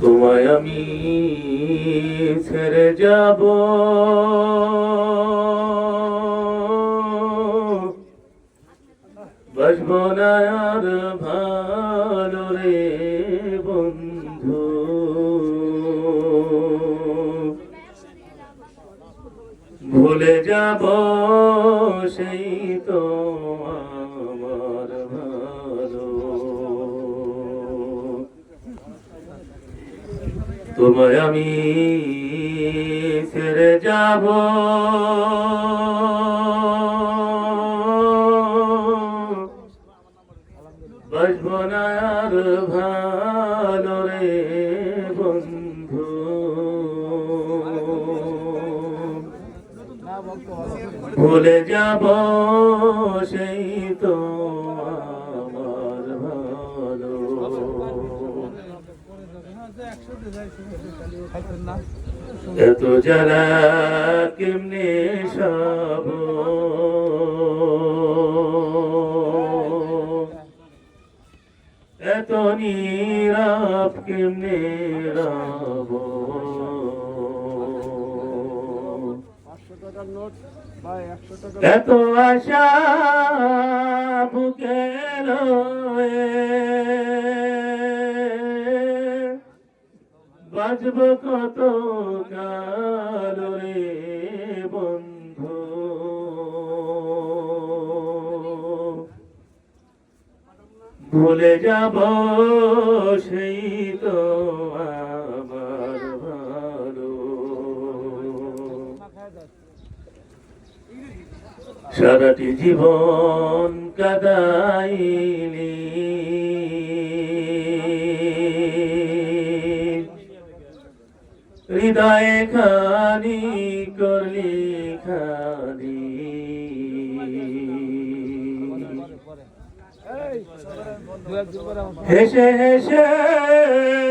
তোমায় আমি ছেড়ে যাব। বসব না আর ভালো রে বন্ধু। ভুলে যাব সেই তো তোমায় আমি ছেড়ে যাব। বসব না আর ভালো রে বন্ধু। ভুলে যাব সেই তো এত যারা কেমনে সব? এত নীরব কেমনে রব? এত আশা বাজব কত কাল রে বন্ধু? ভুলে যাব সেই তো সারাটি জীবন কাদাইলি হৃদয়ে খানি করলি খানি। হেসে হেসে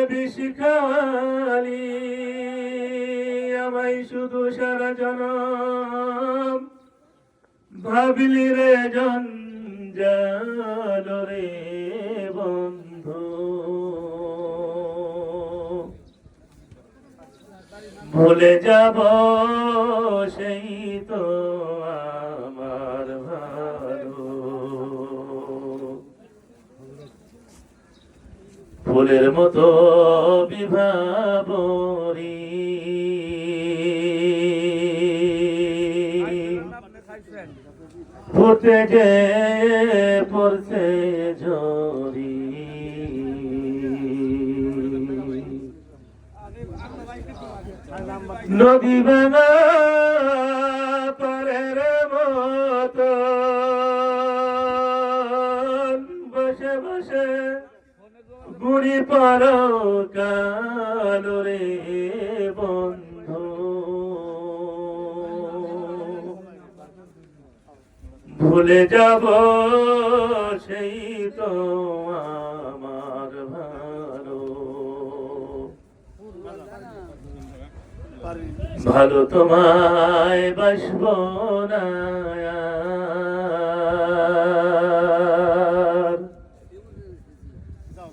বিষ খাওয়ালি আমায় শুধু সারা জনম ভাবিলি রে জঞ্জাল রে বন্ধু ভুলে যাব সেই তো আমার ফুলের মতো বিভাবরী। ফুটে যে পড়ছে ঝরি নদী ভাঙা পরের মতো। বসে বসে গুড়ি পর কালো রে বন্ধু। ভুলে যাব সেই তো ভালো তোমায় বাসব না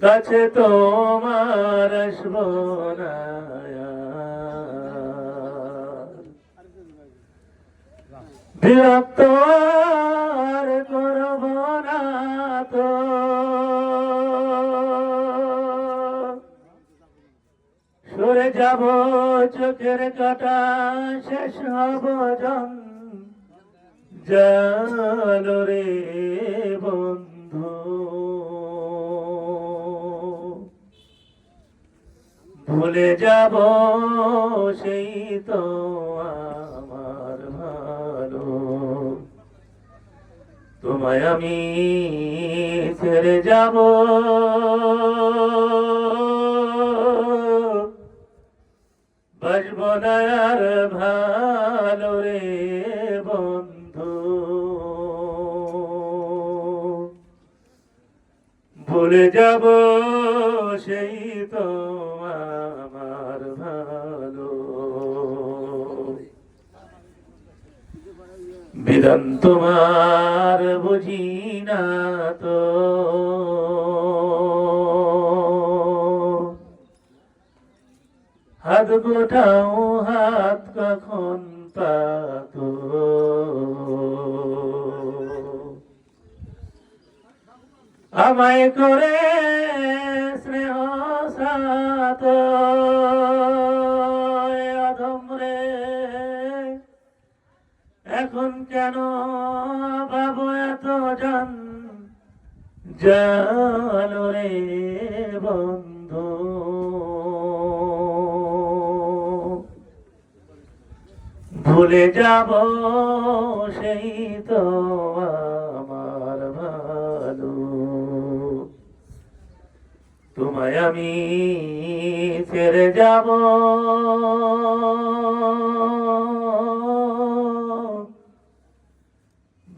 কাছে তোমার আসব না। বিরক্ত সরে যাব, চোখের কাটা শেষ হব জন রে বন্ধু। ভুলে যাব সেই তো আমার ভালো। তোমায় আমি ছেড়ে যাব। আর ভালো রে বন্ধু। ভুলে যাব সেই তো আমার ভালো। বিধান তোমার বুঝি না তো। হাত গোটাও, হাত কখন পাত আমায় করে স্নেহ সাত অধমরে এখন কেন বাবু এত জন? জালো রে বন্ধু ভুলে যাব সেই তো আমার ভালো। তোমায় আমি ছেড়ে যাব।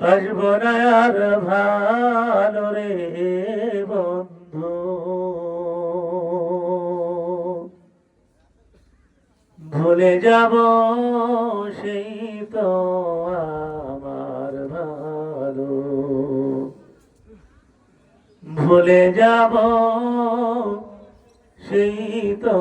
বাসব না আর ভুলে যাব সেই তো আমার ভালো। ভুলে যাব সেই তো